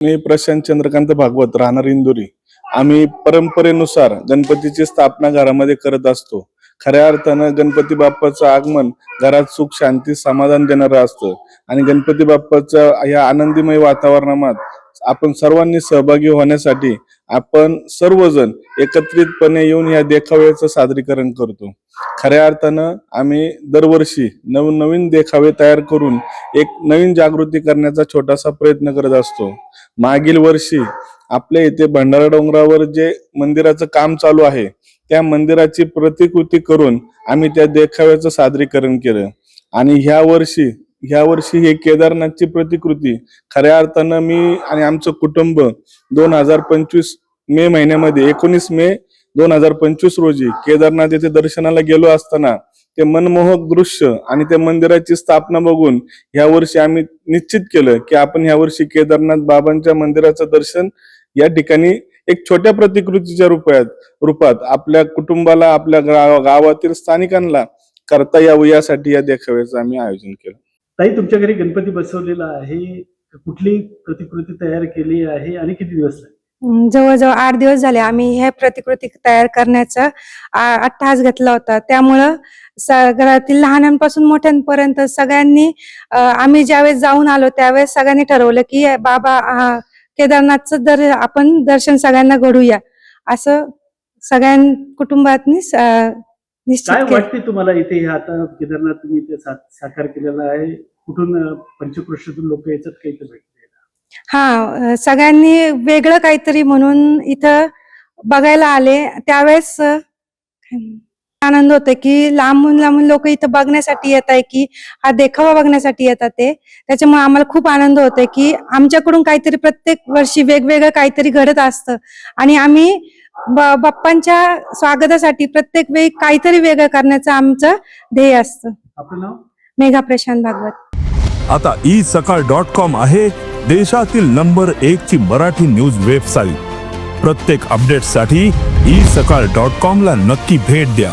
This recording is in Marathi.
मी प्रशांत चंद्रकांत भागवत राहणार इंदुरी. आम्ही परंपरेनुसार गणपतीची स्थापना घरामध्ये करत असतो. खऱ्या अर्थानं गणपती बाप्पाचं आगमन घरात सुख शांती समाधान देणारं असतं. आणि गणपती बाप्पाच्या या आनंदीमय वातावरणात आपण सर्वांनी सहभागी होण्यासाठी आपण सर्वजण एकत्रितपणे येऊन या देखाव्याचं सादरीकरण करतो. खऱ्या अर्थानं आम्ही दरवर्षी नवनवीन देखावे तयार करून एक नवीन जागृती करण्याचा छोटासा प्रयत्न करत असतो. मागील वर्षी आपल्या इथे भंडारा डोंगरावर जे मंदिराचं काम चालू आहे त्या मंदिराची प्रतिकृती करून आम्ही त्या देखाव्याचं सादरीकरण केलं. आणि ह्या वर्षी ह्या वर्षी हे केदारनाथची प्रतिकृती खऱ्या अर्थानं मी आणि आमचं कुटुंब दोन हजार पंचवीस मे महिन्यामध्ये एकोणीस मे दोन हजार पंचवीस रोजी केदारनाथ येथे दर्शनाला गेलो असताना ते मनमोहक दृश्य आणि त्या मंदिराची स्थापना बघून ह्या वर्षी आम्ही निश्चित केलं की आपण ह्या वर्षी केदारनाथ बाबांच्या मंदिराचं दर्शन या ठिकाणी एक छोट्या प्रतिकृतीच्या रूपात रूपात आपल्या कुटुंबाला आपल्या गावातील स्थानिकांना करता यावं यासाठी या देखाव्याचं आम्ही आयोजन केलं. ताई तुमच्या घरी गणपती बसवलेला आहे. कुठली प्रतिकृती तयार केली आहे आणि किती दिवस जवळजवळ आठ दिवस झाले. आम्ही हे प्रतिकृती तयार करण्याचा अट्टहास घेतला होता. त्यामुळं घरातील लहानांपासून मोठ्यांपर्यंत सगळ्यांनी आम्ही ज्यावेळेस जाऊन आलो त्यावेळेस सगळ्यांनी ठरवलं की बाबा आ, केदारनाथचं दर आपण दर्शन सगळ्यांना घडूया असं सगळ्यां निश्चित काय वाटते तुम्हाला इथे आता केदारनाथ तुम्ही इथे साकार केलेला आहे? कुठून अं, पंचक्रोशीतून लोक याच्यात काही तर भेटले हा सगळ्यांनी वेगळं काहीतरी म्हणून इथं बघायला आले. त्यावेळेस आनंद होतो की लांबून लांबून लोक इथं बघण्यासाठी येत आहे की हा देखावा बघण्यासाठी येतात ते. त्याच्यामुळे आम्हाला खूप आनंद होतोय की आमच्याकडून काहीतरी प्रत्येक वर्षी वेगवेगळं काहीतरी घडत असतं. आणि आम्ही बाप्पांच्या स्वागतासाठी प्रत्येक वेळी काहीतरी वेगळं करण्याचं आमचं ध्येय असतं. मेघा प्रशांत भागवत. आता ई सकाळ डॉट कॉम आहे देशातील नंबर एक ची मराठी न्यूज वेबसाईट. प्रत्येक अपडेटसाठी ई सकाळ डॉट कॉम ला नक्की भेट द्या.